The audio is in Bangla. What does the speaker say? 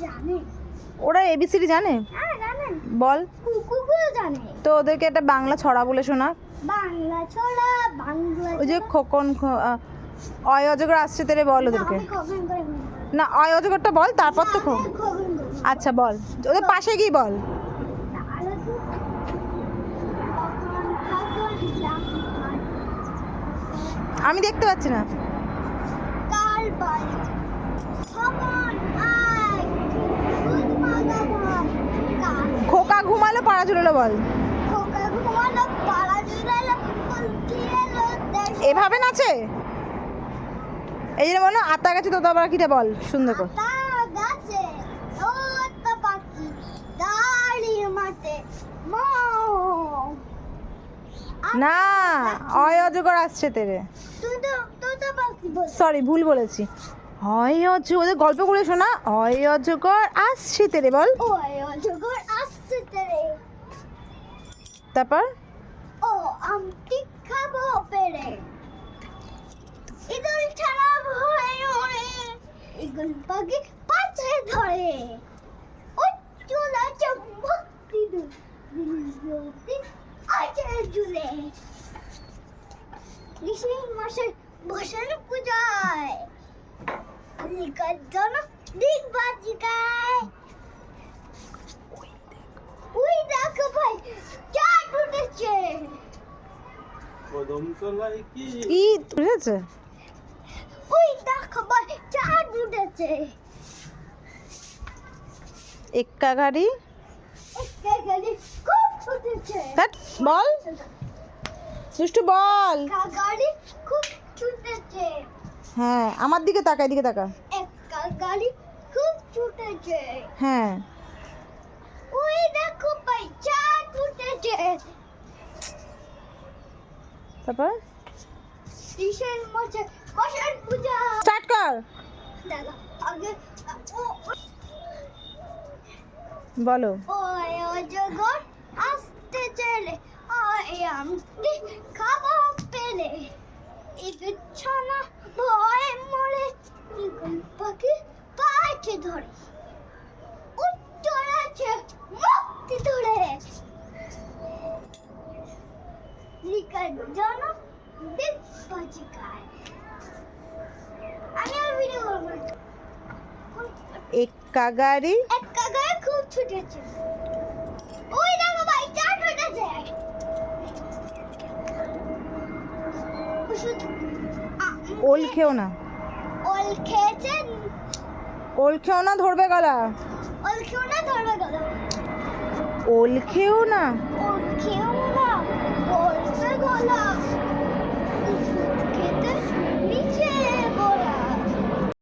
জানে। ওরা এবিসিডি জানে? হ্যাঁ বল। কুকুরগুলো জানে। তো ওদেরকে একটা বাংলা ছড়া বলে শোনা। বাংলা ছড়া বাংলা ওই যে খোকন খ- আহ, অয় অজগর আসছে তেরে বল ওদেরকে। না। অয় অজগরটা বল তারপর তো। আচ্ছা বল। ওদের পাশে গিয়ে বল। আমি দেখতে পাচ্ছি না। কাল ঝুলালো বল। এভাবে নাচে? এই জন্য বলো আতা গেছে তো আবার কিটা বল সুন্দর কর। না অয় অজগর আসছে তেরে। সরি ভুল বলেছি। হয় অজগর ওদের গল্প করে শোনা। হয় অজগর আসছে তেরে বল। অজগর আসছে তেরে। তারপর? ও আমটি খাব পেরে। ইঁদুর ছাড়া ভয়ে ওড়ে ইগল পাখি পাছে ধরে। ও চুলা চম্বক ইঁদুর দিলজ্যোতি আছে ঝুলে ঋষি মশাই বসেন পূজায়। লিখার জন্য দিক বাজিকায়। ই ওই দেখো উঠেছে। এক্কা গাড়ি? একটা গাড়ি খুব ছুটেছে বল। দুষ্টু বল। গাড়ি খুব ছুটেছে হ্যাঁ আমার দিকে তাকা এদিকে তাকা। গাড়ি খুব ছুটেছে হ্যাঁ। ওই দেখো ভাই চাট উঠেছে। তারপর? স্টার্ট কর। বলো। আসতে চলে ওই আমটি খাব পেলে ইগছানা ভয়ে মরে ইগল পাখি পাছে ধরে উত্তর আছে মুক্তি ধরে দিক আমি আর ভিডিও করব একটা গায়ে খুব ছুটেছে ওই দেখো ভাই ওষুধ। ওল খেও না। ওল খেয়েছে। ওল খেও না ধরবে গলা। ওল খেও না ধরবে গেল। ওল খেও না। ওল খেও না